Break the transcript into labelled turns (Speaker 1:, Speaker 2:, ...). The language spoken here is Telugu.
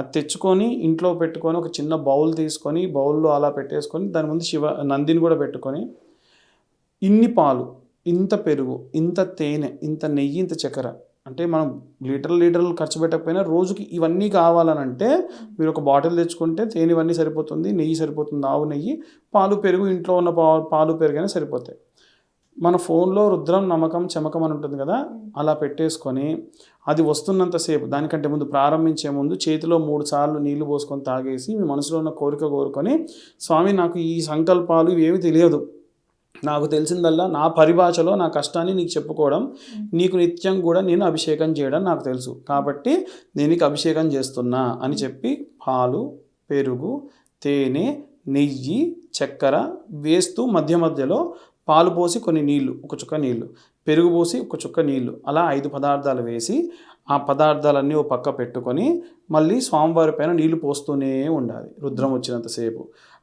Speaker 1: అది తెచ్చుకొని ఇంట్లో పెట్టుకొని ఒక చిన్న బౌల్ తీసుకొని బౌల్లో అలా పెట్టేసుకొని దాని ముందు శివ నందిని కూడా పెట్టుకొని ఇన్ని పాలు ఇంత పెరుగు ఇంత తేనె ఇంత నెయ్యి ఇంత చక్కెర. అంటే మనం లీటర్ లీటర్లు ఖర్చు పెట్టకపోయినా రోజుకి ఇవన్నీ కావాలనంటే మీరు ఒక బాటిల్ తెచ్చుకుంటే తేనె ఇవన్నీ సరిపోతుంది నెయ్యి సరిపోతుంది ఆవు నెయ్యి పాలు పెరుగు ఇంట్లో ఉన్న పా పాలు పెరుగైనా సరిపోతాయి. మన ఫోన్లో రుద్రం నమ్మకం చమకం అని ఉంటుంది కదా అలా పెట్టేసుకొని అది వస్తున్నంతసేపు దానికంటే ముందు ప్రారంభించే ముందు చేతిలో మూడు సార్లు నీళ్ళు పోసుకొని తాగేసి మీ మనసులో ఉన్న కోరిక కోరుకొని స్వామి నాకు ఈ సంకల్పాలు ఇవేమి తెలియదు. నాకు తెలిసిందల్లా నా పరిభాషలో నా కష్టాన్ని నీకు చెప్పుకోవడం నీకు నిత్యం కూడా నేను అభిషేకం చేయడం నాకు తెలుసు. కాబట్టి నేను నీకు అభిషేకం చేస్తున్నా అని చెప్పి పాలు పెరుగు తేనె నెయ్యి చక్కెర వేస్తూ మధ్య మధ్యలో పాలు పోసి కొన్ని నీళ్ళు ఒక చుక్క నీళ్ళు. పెరుగు పోసి ఒక చుక్క నీళ్ళు. అలా ఐదు పదార్థాలు వేసి ఆ పదార్థాలన్నీ ఓ పక్క పెట్టుకొని మళ్ళీ స్వామివారి పైన నీళ్ళు పోస్తూనే ఉండాలి. రుద్రం వచ్చినంతసేపు